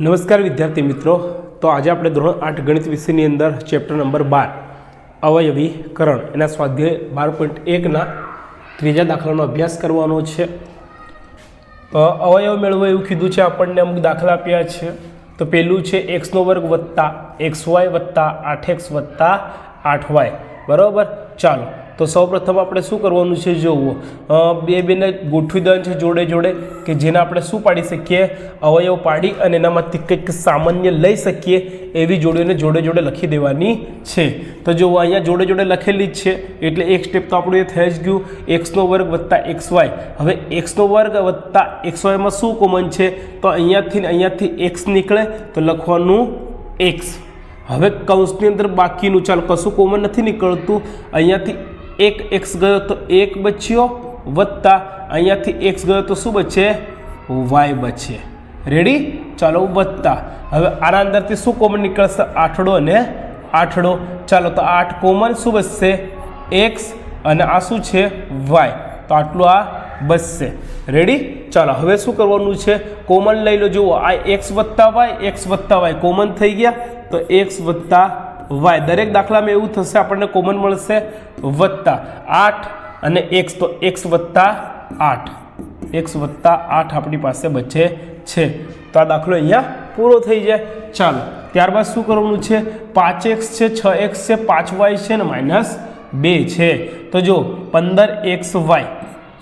નમસ્કાર વિદ્યાર્થી મિત્રો. તો આજે આપણે ધોરણ આઠ ગણિત વિષયની અંદર ચેપ્ટર નંબર બાર, અવયવીકરણ, એના સ્વાધ્યાય બાર પોઈન્ટ એકના ત્રીજા દાખલાનો અભ્યાસ કરવાનો છે. અવયવ મેળવો એવું કીધું છે આપણને અમુક દાખલા આપ્યા છે. તો પહેલું છે એક્સનો વર્ગ વત્તા એક્સ વાય વત્તા, આઠ એક્સ વત્તા, આઠ વાય બરાબર? ચાલો. તો સૌપ્રથમ આપણે શું કરવાનું છે જોવું? બે બેને ગોઠવી દેવાનું છે જોડે જોડે કે જેને આપણે શું પાડી શકીએ? અવયવ પાડી અને એનામાંથી કંઈક સામાન્ય લઈ શકીએ એવી જોડીઓને જોડે જોડે લખી દેવાની છે. તો જો અહીંયા જોડે જોડે લખેલી જ છે, એટલે એક સ્ટેપ તો આપણું એ થઈ જ ગયું. એક્સનો વર્ગ વત્તા એક્સ વાય હવે એક્સનો વર્ગ વત્તા એક્સ વાયમાં શું કોમન છે? તો અહીંયાથી અહીંયાથી એક્સ નીકળે તો લખવાનું એક્સ હવે કૌંસની અંદર બાકીનું ચાલો, કશું કોમન નથી નીકળતું. અહીંયાથી એક એક્સ ગયો તો એક બચ્યો વત્તા અહીંયાથી એક્સ ગયો તો શું બચે? વાય બચે. રેડી ચાલો વત્તા. હવે આના અંદરથી શું કોમન નીકળશે? આઠડો અને આઠડો. ચાલો તો આઠ કોમન શું બચશે? એક્સ અને આ શું છે? વાય તો આટલું આ બચશે. રેડી ચાલો હવે શું કરવાનું છે? કોમન લઈ લો. જુઓ, આ એક્સ વત્તા વાય એક્સ વત્તા વાય કોમન થઈ ગયા. તો એક્સ વત્તા વાય. દરેક દાખલામાં એવું થશે, આપણને કોમન મળશે વત્તા આઠ અને એક્સ તો એક્સ વત્તા આઠ. એક્સ વત્તા આઠ આપણી પાસે બચે છે. તો આ દાખલો અહીંયા પૂરો થઈ જાય. ચાલો, ત્યારબાદ શું કરવાનું છે? પાંચ એક્સ છે, છ એક્સ છે, પાંચ વાય છે ને માઇનસ બે છે. તો જો, પંદર એક્સ વાય.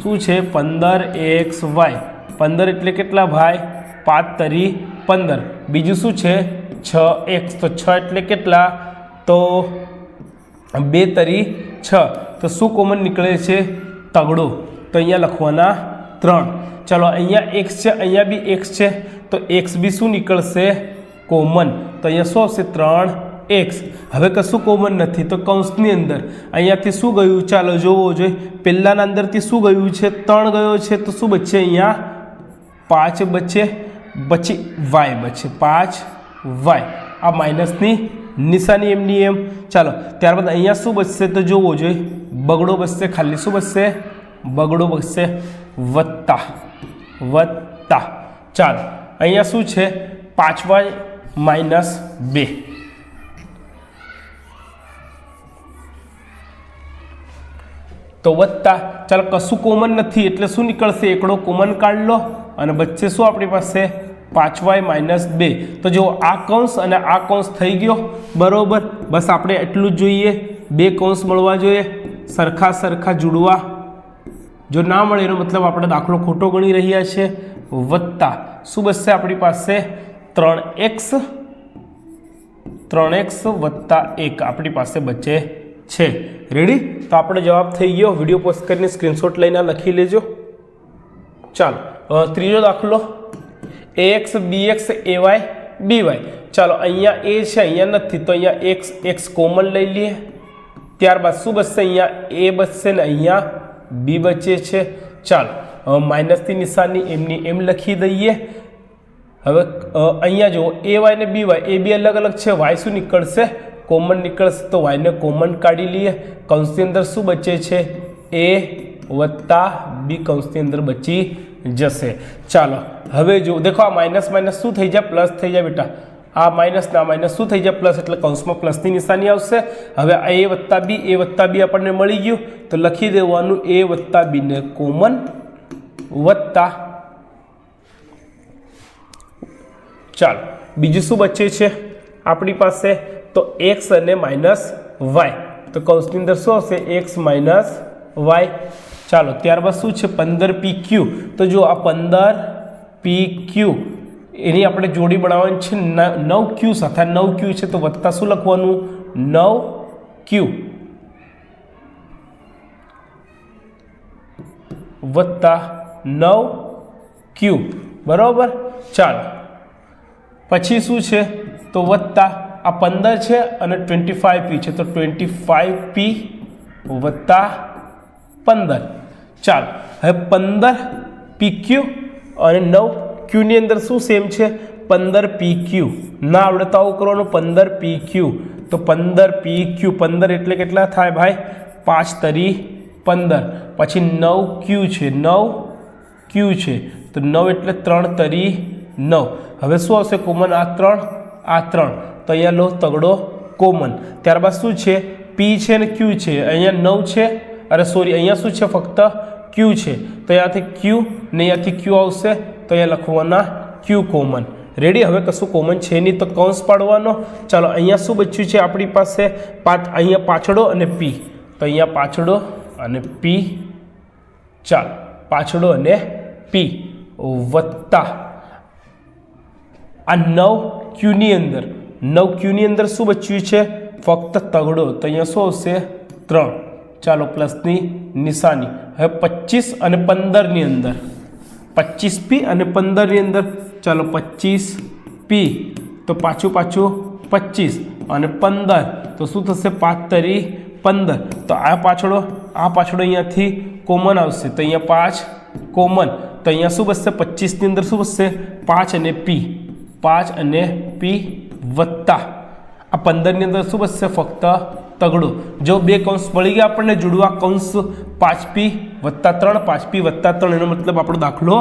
શું છે? પંદર એક્સ વાય. પંદર એટલે કેટલા ભાઈ? પાંચ તરી પંદર. બીજું શું છે? છ એક્સ. તો છ એટલે કેટલા? તો બે તરી છ. તો શું કોમન નીકળે છે? તગડો. તો અહીંયા લખવાના ત્રણ. ચલો, અહીંયા એક્સ છે, અહીંયા બી એક્સ છે. તો એક્સ બી શું નીકળશે? કોમન તો અહીંયા શું આવશે? ત્રણ એક્સ હવે કશું કોમન નથી. તો કૌંસની અંદર. અહીંયાથી શું ગયું? ચાલો, જોવો જોઈએ પહેલાંના અંદરથી શું ગયું છે? ત્રણ ગયો છે. તો શું બચે અહીંયા? પાંચ બચે. પછી વાય બચે. પાંચ વાય આ માઇનસની નિશાની એમની એમ. ચાલો, ત્યારબાદ અહીંયા શું બચશે તો જોવો જોઈએ. બગડો બચશે, ખાલી શું બચશે? બગડો બચશે, વત્તા. વત્તા. ચાલો, અહીંયા શું છે? પાંચ વાય માઇનસ બે. તો વત્તા. ચાલો, કશું કોમન નથી, એટલે શું નીકળશે? એકડો કોમન કાઢ લો. અને વચ્ચે શું આપણી પાસે? પાંચ વાય માઇનસ બે. તો જો આ કૌંસ અને આ કૌંસ થઈ ગયો. બરાબર? બસ આપણે એટલું જ જોઈએ. બે કૌંસ મળવા જોઈએ. સરખા સરખા જુડવા. જો ના મળે એનો મતલબ આપણે દાખલો ખોટો ગણી રહ્યા છે. વત્તા. શું બચશે આપણી પાસે? ત્રણ એક્સ. ત્રણ એક્સ વત્તા એક આપણી પાસે બચે છે. રેડી તો આપણે જવાબ થઈ ગયો. વીડિયો પોસ્ટ કરીને સ્ક્રીનશોટ લઈને લખી લેજો. ચાલો. ત્રીજો દાખલો. X B X A Y B Y ચાલો, અહીંયા એ છે, અહીંયા નથી. તો અહીંયા એક્સ એક્સ કોમન લઈ લઈએ. ત્યારબાદ શું બચશે? અહીંયા એ બચશે ને અહીંયા બી બચે છે. ચાલો માઇનસની નિશાની એમની એમ લખી દઈએ. હવે અહીંયા જુઓ એ વાય ને બી વાય એ બી અલગ અલગ છે. વાય શું નીકળશે? કોમન નીકળશે. તો વાયને કોમન કાઢી લઈએ. કૌંસની અંદર શું બચે છે? એ વત્તા બી કૌંસની અંદર બચી જશે. ચાલો હવે જો, દેખો આ માઇનસ માઇનસ શું થઈ જાય? પ્લસ થઈ જાય બેટા. આ માઇનસ ના માઇનસ શું થઈ જાય? પ્લસ એટલે કૌંસમાં પ્લસની નિશાની આવશે. હવે આ એ વત્તા બી, એ વત્તા બી આપણને મળી ગયું. તો લખી દેવાનું એ વત્તા બીને કોમન વત્તા. ચાલો, બીજું શું બચે છે આપણી પાસે? તો એક્સ અને માઇનસ વાય તો કૌંસની અંદર શું આવશે? એક્સ માઇનસ વાય ચાલો, ત્યારબાદ શું છે? પંદર પી ક્યુ. તો જો આ પંદર પી ક્યુ એની આપણે જોડી બનાવવાની છે નવ ક્યુ સાથે. નવ ક્યુ છે તો વત્તા શું લખવાનું? નવ ક્યુ વત્તા નવ ક્યુ બરાબર? ચાલો. પછી શું છે? તો વત્તા આ પંદર છે અને ટ્વેન્ટી ફાઇવ પી છે. તો ટ્વેન્ટી ફાઇવ પી વત્તા પંદર. ચાલો. હવે પંદર પી ક્યુ અને નવ ક્યુની અંદર શું સેમ છે? પંદર પી ક્યુ. ના આવડે તો આવું કરવાનું, પંદર પી ક્યુ. તો પંદર પી ક્યુ, પંદર એટલે કેટલા થાય ભાઈ? પાંચ તરી પંદર. પછી નવ ક્યુ છે, નવ ક્યુ છે. તો નવ એટલે ત્રણ તરી નવ. હવે શું આવશે કોમન આ ત્રણ આ ત્રણ. તો અહીંયા લો તગડો કોમન ત્યારબાદ શું છે? પી છે ને ક્યુ છે. અહીંયા નવ છે. અરે સોરી અહીંયા શું છે ફક્ત ક્યુ છે. તો અહીંયાથી ક્યુ ને અહીંયાથી ક્યુ આવશે. તો અહીંયા લખવાના ક્યુ કોમન રેડી હવે કશું કોમન છે નહીં તો કૌંસ પાડવાનો. ચાલો, અહીંયા શું બચ્યું છે આપણી પાસે? પાછ અહીંયા પાછળો અને પી તો અહીંયા પાછળો અને પી ચાલ, પાછળો અને પી વત્તા. આ નવ ક્યુની અંદર. નવ ક્યુની અંદર શું બચ્યું છે? ફક્ત તગડો. તો અહીંયા શું આવશે? ત્રણ. ચાલો પ્લસની નિશાની. હવે પચીસ અને પંદરની અંદર. પચીસ પી અને પંદરની અંદર. ચાલો પચીસ પી. તો પાછું પાછું પચીસ અને પંદર. તો શું થશે? પાંચ તરી પંદર. તો આ પાછળો આ પાછળો અહીંયાથી કોમન આવશે. તો અહીંયા પાંચ કોમન તો અહીંયા શું બસશે પચીસની અંદર શું બસશે પાંચ અને પી. પાંચ અને પી વત્તા. આ પંદરની અંદર શું બસશે ફક્ત તગડો. જો બે કૌંસ મળી ગયા આપણને જોડવા કૌંસ પાંચ પી વત્તા ત્રણ, પાંચ પી વત્તા ત્રણ, એનો મતલબ આપણો દાખલો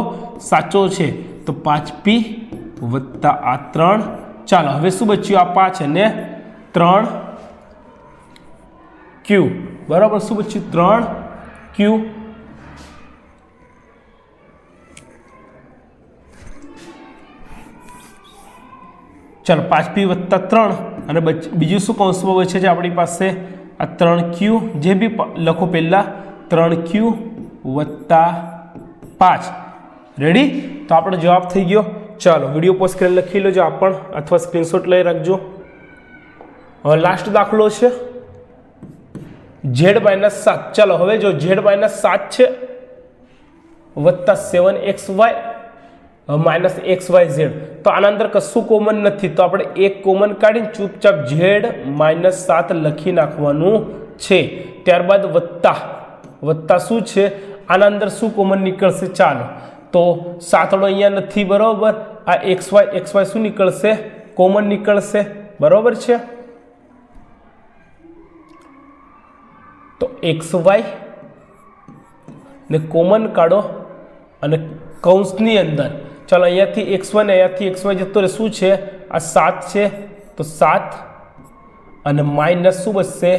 સાચો છે. તો પાંચ પી વત્તા આ ત્રણ. ચાલો, હવે શું બચ્યું? આ પાંચ અને ત્રણ ક્યુ બરાબર? શું બચ્યું? ત્રણ ક્યુ ચાલો, પાંચ પી વત્તા ત્રણ. અને બીજું શું કૌંસમાં હોય છે આપણી પાસે? આ ત્રણ ક્યુ જે બી લખો પહેલાં. ત્રણ ક્યુ વત્તા પાંચ. રેડી તો આપણો જવાબ થઈ ગયો. ચાલો વીડિયો પોસ્ટ કરીને લખી લેજો આપ પણ અથવા સ્ક્રીનશોટ લઈ રાખજો. હવે લાસ્ટ દાખલો છે. ઝેડ માઇનસ સાત. ચાલો, હવે જો ઝેડ માઇનસ સાત છે, વત્તા seven x y minus x y z. તો આના અંદર કશું કોમન નથી. તો આપણે એક કોમન કાઢીને ચૂપચાપ ઝેડ માઇનસ સાત લખી નાખવાનું છે. ત્યારબાદ વત્તા. વત્તા શું છે? આના અંદર શું કોમન નીકળશે? ચાલો. તો સાતડો અહીંયા નથી, બરાબર? આ એક્સ વાય એક્સ વાય શું નીકળશે? કોમન નીકળશે. બરાબર છે? તો એક્સ વાય ને કોમન કાઢો અને કૌંસની અંદર ચાલો અહીંયાથી એક્સ વન અહીંયાથી એક્સ વાય જતો શું છે? આ સાત છે. તો સાત અને માઇનસ શું બસશે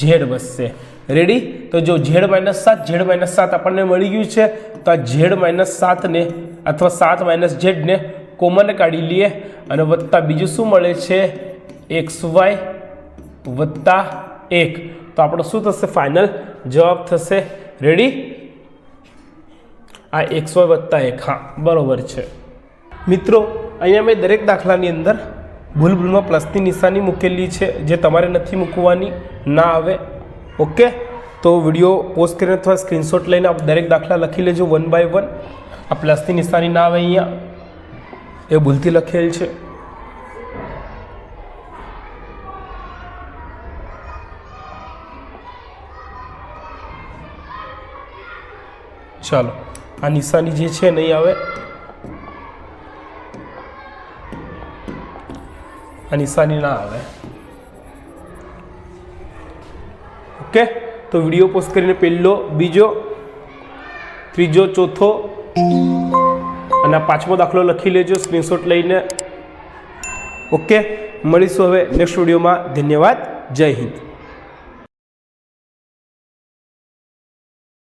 ઝેડ બસશે રેડી તો જો ઝેડ માઇનસ સાત ઝેડ માઇનસ સાત આપણને મળી ગયું છે, તો આ ઝેડ માઇનસ સાતને અથવા સાત માઇનસ ઝેડને કોમન કાઢી લઈએ અને વત્તા બીજું શું મળે છે? એક્સ વાય વત્તા એક. તો આપણો શું થશે? ફાઇનલ જવાબ થશે. રેડી આ એકસો વત્તા એક. હા, બરાબર છે. મિત્રો, અહીંયા મેં દરેક દાખલાની અંદર ભૂલ ભૂલમાં પ્લસની નિશાની મૂકેલી છે, જે તમારે નથી મૂકવાની, ના આવે. ઓકે? તો વીડિયો પોસ્ટ કરીને અથવા સ્ક્રીનશોટ લઈને આપ દરેક દાખલા લખી લેજો વન બાય વન. આ પ્લસની નિશાની ના આવે અહીંયા. એ ભૂલથી લખેલ છે. ચાલો. આ નિશાની જે છે નહીં આવે. આ નિશાની ના આવે. ઓકે? તો વીડિયો પોસ્ટ કરીને પહેલો, બીજો, ત્રીજો, ચોથો, અને પાંચમો દાખલો લખી લેજો સ્ક્રીનશોટ લઈને. ઓકે? મળીશું હવે નેક્સ્ટ વિડીયોમાં. ધન્યવાદ. જય હિન્દ.